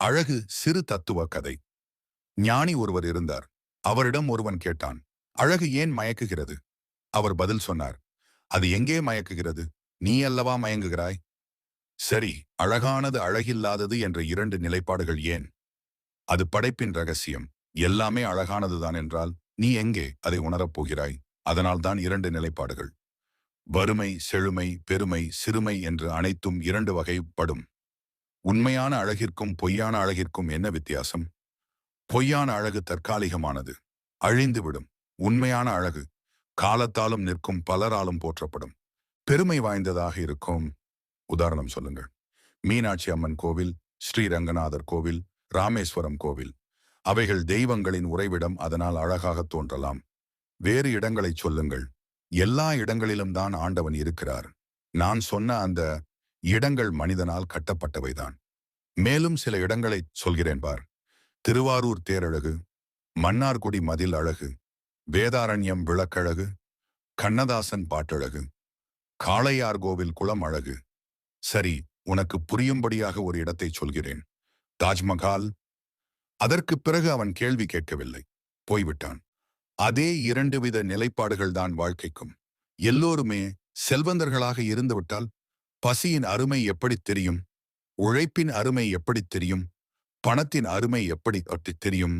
அழகு சிறு தத்துவ கதை. ஞானி ஒருவர் இருந்தார். அவரிடம் ஒருவன் கேட்டான் அழகு ஏன் மயக்குகிறது? அவர் பதில் சொன்னார் அது எங்கே மயக்குகிறது? நீ அல்லவா மயங்குகிறாய்? சரி அழகானது அழகில்லாதது என்ற இரண்டு நிலைப்பாடுகள் ஏன்? அது படைப்பின் ரகசியம். எல்லாமே அழகானதுதான் என்றால் நீ எங்கே அதை உணரப் போகிறாய்? அதனால்தான் இரண்டு நிலைப்பாடுகள். வறுமை செழுமை பெருமை சிறுமை என்று அனைத்தும் இரண்டு வகைப்படும். உண்மையான அழகிற்கும் பொய்யான அழகிற்கும் என்ன வித்தியாசம்? பொய்யான அழகு தற்காலிகமானது அழிந்துவிடும். உண்மையான அழகு காலத்தாலும் நிற்கும் பலராலும் போற்றப்படும். பெருமை வாய்ந்ததாக இருக்கும். உதாரணம் சொல்லுங்கள். மீனாட்சி அம்மன் கோவில் ஸ்ரீரங்கநாதர் கோவில் ராமேஸ்வரம் கோவில். அவைகள் தெய்வங்களின் உறைவிடம் அதனால் அழகாக தோன்றலாம். வேறு இடங்களைச் சொல்லுங்கள். எல்லா இடங்களிலும் தான் ஆண்டவன் இருக்கிறார். நான் சொன்ன அந்த இடங்கள் மனிதனால் கட்டப்பட்டவைதான். மேலும் சில இடங்களை சொல்கிறேன் பார். திருவாரூர் தேரழகு மன்னார்குடி மதில் அழகு வேதாரண்யம் விளக்கழகு கண்ணதாசன் பாட்டழகு காளையார்கோவில் குளம் அழகு. சரி உனக்கு புரியும்படியாக ஒரு இடத்தை சொல்கிறேன். தாஜ்மஹால். அதற்கு பிறகு அவன் கேள்வி கேட்கவில்லை. போய்விட்டான். அதே இரண்டு வித நிலைப்பாடுகள்தான் வாழ்க்கைக்கும். எல்லோருமே செல்வந்தர்களாக இருந்துவிட்டால் பசியின் அருமை எப்படி தெரியும்? உழைப்பின் அருமை எப்படி தெரியும்? பணத்தின் அருமை எப்படி தெரியும்?